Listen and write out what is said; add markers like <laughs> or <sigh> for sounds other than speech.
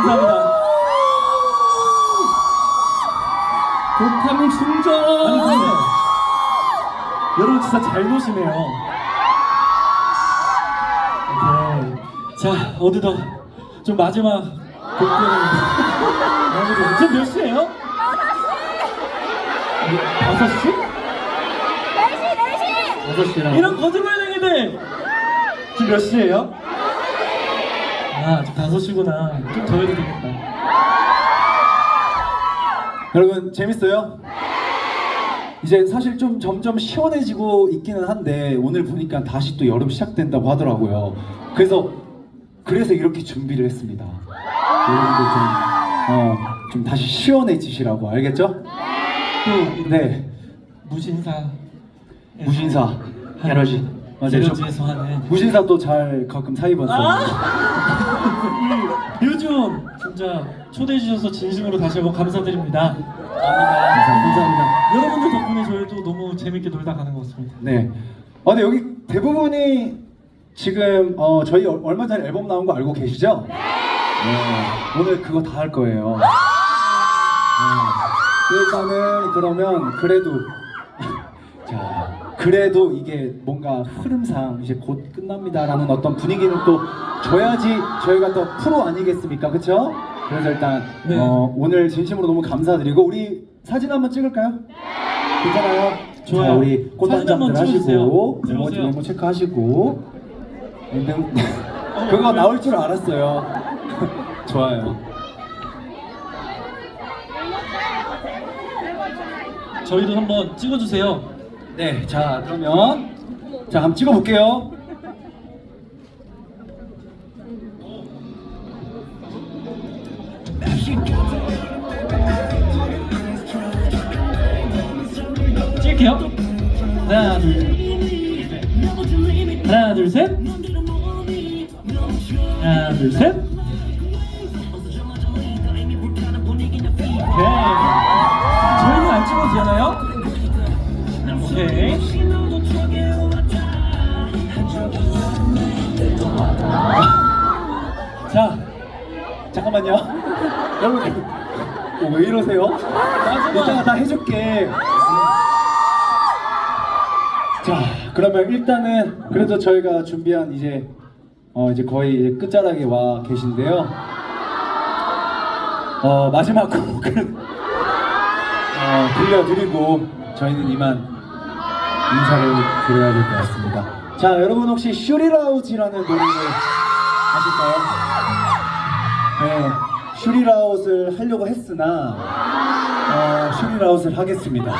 감사합니다. 독타민 충전. 아니, 근데 여러분 진짜 잘 노시네요. 오케이. 자, 어느덧 좀 마지막 곡들을. 지금 몇 시예요? 5시? 6시랑. 이런 거짓말쟁이들! 지금 몇 시예요? 아, 지금 5시구나. 좀 더 해도 되겠다. 여러분 재밌어요? 이제 사실 좀 점점 시원해지고 있기는 한데 오늘 보니까 다시 또 여름 시작된다고 하더라고요. 그래서 그래서 이렇게 준비를 했습니다. 여러분들 좀, 어, 좀 다시 시원해지시라고 알겠죠? 또, 네, 무신사. 무신사 에너지 맞아요. 저 에너지에서 하는. 무신사 또 잘 가끔 사이 봤어요. 요즘 진짜 초대해 주셔서 진심으로 다시 한번 감사드립니다. 감사합니다. 여러분들 덕분에 저희도 너무 재밌게 놀다 가는 것 같습니다. 네. 아, 근데 여기 대부분이 지금 어, 저희 얼- 얼마 전에 앨범 나온 거 알고 계시죠? 네. 오늘 그거 다 할 거예요. 네. 일단은 그러면 그래도 자 그래도 이게 뭔가 흐름상 이제 곧 끝납니다라는 어떤 분위기는 또 줘야지 저희가 또 프로 아니겠습니까, 그렇죠? 그래서 일단 네. 어, 오늘 진심으로 너무 감사드리고 우리 사진 한번 찍을까요? 괜찮아요? 좋아요. 자, 우리 사진 꽃단장들 한번 찍어주세요. 하시고 메모, 찍어주세요. 메모 체크하시고 네, <laughs> 그거 나올 줄 알았어요. <laughs> 좋아요. 저희도 한번 찍어주세요. 네, 자 그러면 자 한번 찍어볼게요. 찍을게요. 하나, 둘, 셋. 하나, 둘, 셋. 하나, 둘, 셋. 오케이. 자 잠깐만요. <laughs> 여러분 어, 왜 이러세요? 이따가 다 해줄게. 자 그러면 일단은 그래도 저희가 준비한 이제 어 이제 거의 이제 끝자락에 와 계신데요. 어 마지막 곡은 어, 들려드리고 저희는 이만 인사를 드려야 될 것 같습니다. 자 여러분 혹시 슈리라웃이라는 노래를 아실까요? 네, 슈리라웃을 하려고 했으나 어, 슈리라웃을 하겠습니다.